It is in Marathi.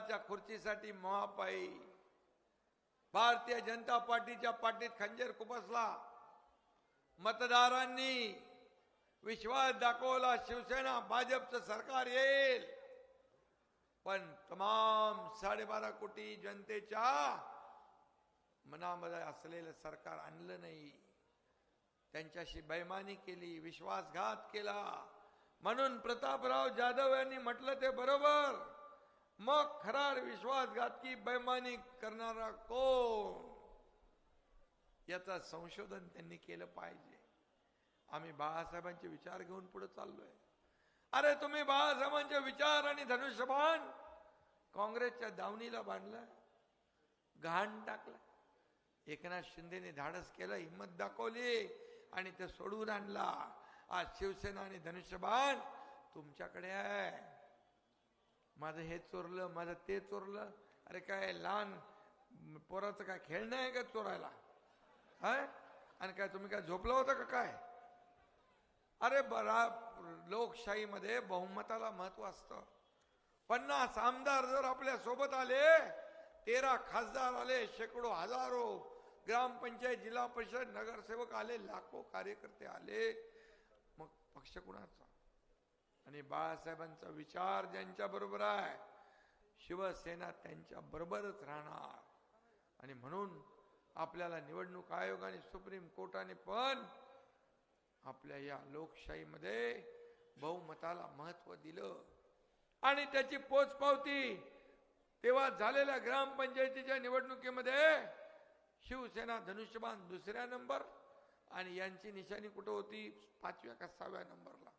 पदाच्या खुर्चीसाठी महापाई भारतीय जनता पार्टीच्या पाठीत खंजर खुपसला मतदारांनी विश्वास दाखवला शिवसेना भाजपचं सरकार येईल. पण तमाम साडेबारा कोटी जनतेच्या मनामध्ये असलेलं सरकार आणलं नाही. त्यांच्याशी बैमानी केली विश्वासघात केला. म्हणून प्रतापराव जाधव यांनी म्हटलं ते बरोबर. मग खरार विश्वासघातकी बैमानी करणारा कोण? याचा संशोधन त्यांनी केलं पाहिजे. आम्ही बाळासाहेबांचे विचार घेऊन पुढे चाललोय. अरे तुम्ही बाळासाहेबांचे विचार आणि धनुष्यबाण काँग्रेसच्या दावणीला बांधलं घाण टाकलं. एकनाथ शिंदेने धाडस केलं हिंमत दाखवली आणि ते सोडून आणला. आज शिवसेना आणि धनुष्यबाण तुमच्याकडे आहे. माझं हे चोरलं माझं ते चोरलं. अरे काय लहान पोराचं काय खेळणं आहे का चोरायला? हाय आणि काय तुम्ही काय झोपलं होतं का काय? अरे बरा लोकशाहीमध्ये बहुमताला महत्त्व असतं. पन्नास आमदार जर आपल्यासोबत आले तेरा खासदार आले शेकडो हजारो ग्रामपंचायत जिल्हा परिषद नगरसेवक आले लाखो कार्यकर्ते आले मग पक्ष कुणाचा? आणि बाळासाहेबांचा विचार ज्यांच्या बरोबर आहे शिवसेना त्यांच्या बरोबरच राहणार. आणि म्हणून आपल्याला निवडणूक आयोग आणि सुप्रीम कोर्टाने पण आपल्या या लोकशाहीमध्ये बहुमताला महत्त्व दिलं. आणि त्याची पोचपावती तेव्हा झालेल्या ग्रामपंचायतीच्या निवडणुकीमध्ये शिवसेना धनुष्यबाण दुसऱ्या नंबर आणि यांची निशाणी कुठं होती? पाचव्या का सहाव्या नंबरला?